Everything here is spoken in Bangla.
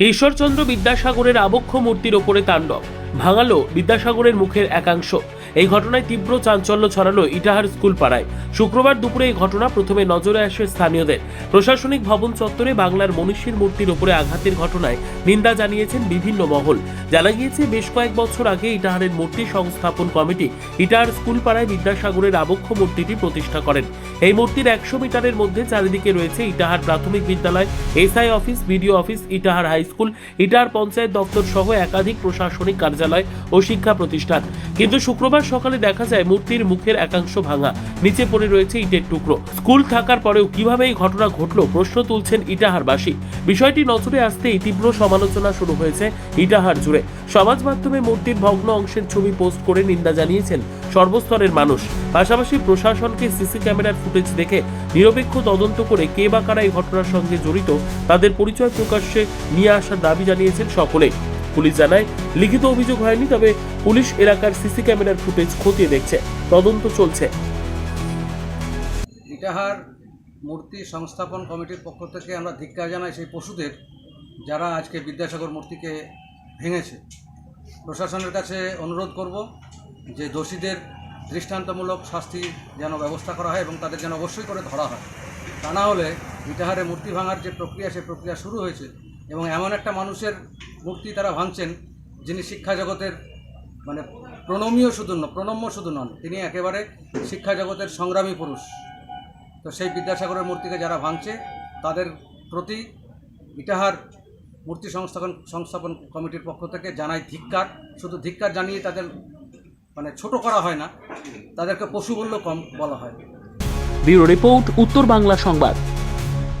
ঈশ্বরচন্দ্র বিদ্যাসাগরের আবক্ষ মূর্তির ওপরে তাণ্ডব। ভাঙালো বিদ্যাসাগরের মুখের একাংশ। এই ঘটনায় তীব্র চাঞ্চল্য ছড়ালো ইটাহার স্কুল পাড়ায়। শুক্রবার দুপুরে এই ঘটনা প্রথমে নজরে আসে স্থানীয়দের। প্রশাসনিক ভবন চত্বরে বাংলার মনীষীর মূর্তির ওপরে আঘাতের ঘটনায় নিন্দা জানিয়েছেন বিভিন্ন মহল। জানা গিয়েছে, বেশ কয়েক বছর আগে ইটাহারের মূর্তি সংস্থাপন কমিটি ইটাহার স্কুল পাড়ায় বিদ্যাসাগরের আবক্ষ মূর্তিটি প্রতিষ্ঠা করেন। এই মূর্তির একশো মিটারের মধ্যে চারিদিকে রয়েছে ইটাহার প্রাথমিক বিদ্যালয়, SI office, BDO office, Itahar high school, Itahar panchayat দপ্তর সহ একাধিক প্রশাসনিক কার্যালয় ও শিক্ষা প্রতিষ্ঠান। কিন্তু শুক্রবার সকালে দেখা যায় মূর্তির মুখের একাংশ ভাঙা, নিচে পড়ে রয়েছে ইটের টুকরো। স্কুল থাকার পরেও কীভাবে এই ঘটনা ঘটলো, প্রশ্ন তুলছেন ইটাহারবাসী। বিষয়টি নজরে আসতেই তীব্র সমালোচনা শুরু হয়েছে ইটাহার জুড়ে। সমাজ মাধ্যমে মূর্তির ভগ্ন অংশের ছবি পোস্ট করে নিন্দা জানিয়েছেন সর্বস্তরের মানুষ। পাশাপাশি প্রশাসনকে সিসি ক্যামেরার ফুটেজ দেখে নিরপেক্ষ তদন্ত করে কে বা কারা এই ঘটনার সঙ্গে জড়িত, তাদের পরিচয় প্রকাশ্যে নিয়ে আসার দাবি জানিয়েছেন সকলে। পুলিশ জানায়, লিখিত অভিযোগ হয়নি, তবে পুলিশ এলাকার সিসি ক্যামেরার ফুটেজ খতিয়ে দেখছে। তদন্ত চলছে। ইটাহার মূর্তি সংস্থাপন কমিটির পক্ষ থেকে আমরা ধিক্কার জানাই সেই পশুদের, যারা আজকে বিদ্যাসাগর মূর্তিকে ভেঙেছে। প্রশাসনের কাছে অনুরোধ করব যে দোষীদের দৃষ্টান্তমূলক শাস্তি যেন ব্যবস্থা করা হয় এবং তাদের যেন অবশ্যই করে ধরা হয়। তা না হলে ইটাহারে মূর্তি ভাঙার যে প্রক্রিয়া সেই প্রক্রিয়া শুরু হয়েছে। এবং এমন একটা মানুষের মূর্তি তারা ভাঙছেন, যিনি শিক্ষা জগতের মানে প্রণমীয় শুধু নন প্রণম্য শুধু নন, তিনি একেবারে শিক্ষা জগতের সংগ্রামী পুরুষ। তো সেই বিদ্যাসাগরের মূর্তিকে যারা ভাঙছে, তাদের প্রতি ইটাহার মূর্তি সংস্থাপন সংস্থাপন কমিটির পক্ষ থেকে জানাই ধিক্কার। শুধু ধিক্কার জানিয়ে তাদের মানে ছোট করা হয় না, তাদেরকে পশু বললেও কম বলা হয়। ব্যুরো রিপোর্ট, উত্তর বাংলা সংবাদ।